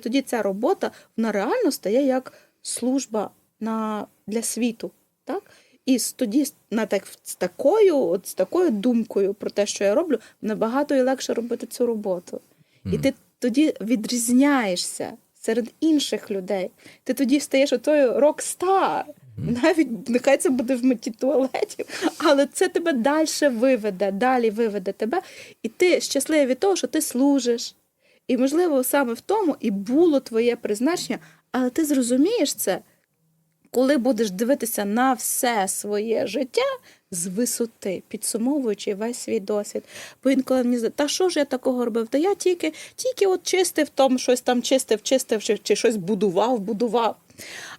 Тоді ця робота вона реально стає як служба на, для світу. Так? І тоді на так, з такою, от з такою думкою про те, що я роблю, набагато і легше робити цю роботу. І ти тоді відрізняєшся серед інших людей. Ти тоді стаєш отою рок-стар. Навіть нехай це буде в меті туалетів, але це тебе далі виведе, далі виведе тебе. І ти щасливий від того, що ти служиш. І, можливо, саме в тому і було твоє призначення, але ти зрозумієш це, коли будеш дивитися на все своє життя з висоти, підсумовуючи весь свій досвід. Бо інколи мені здається, та що ж я такого робив? Та я тільки, тільки от чистив там щось там чистив, чистив, чи, чи щось будував, будував.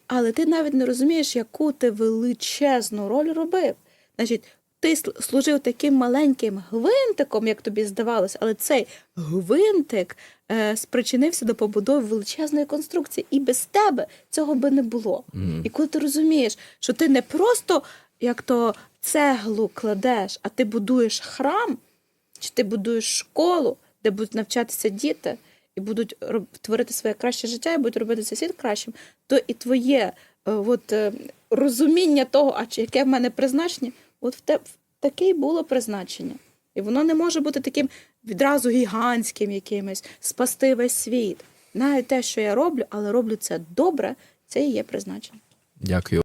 Але ти навіть не розумієш, яку ти величезну роль робив. Значить, ти служив таким маленьким гвинтиком, як тобі здавалося, але цей гвинтик е, спричинився до побудови величезної конструкції, і без тебе цього би не було. І коли ти розумієш, що ти не просто як то цеглу кладеш, а ти будуєш храм, чи ти будуєш школу, де будуть навчатися діти і будуть творити своє краще життя, і будуть робити цей світ кращим, то і твоє е, от, е, розуміння того, а чи яке в мене призначення, от в те таке й було призначення. І воно не може бути таким відразу гігантським якимось, спасти весь світ. Навіть те, що я роблю, але роблю це добре, це і є призначення. Дякую.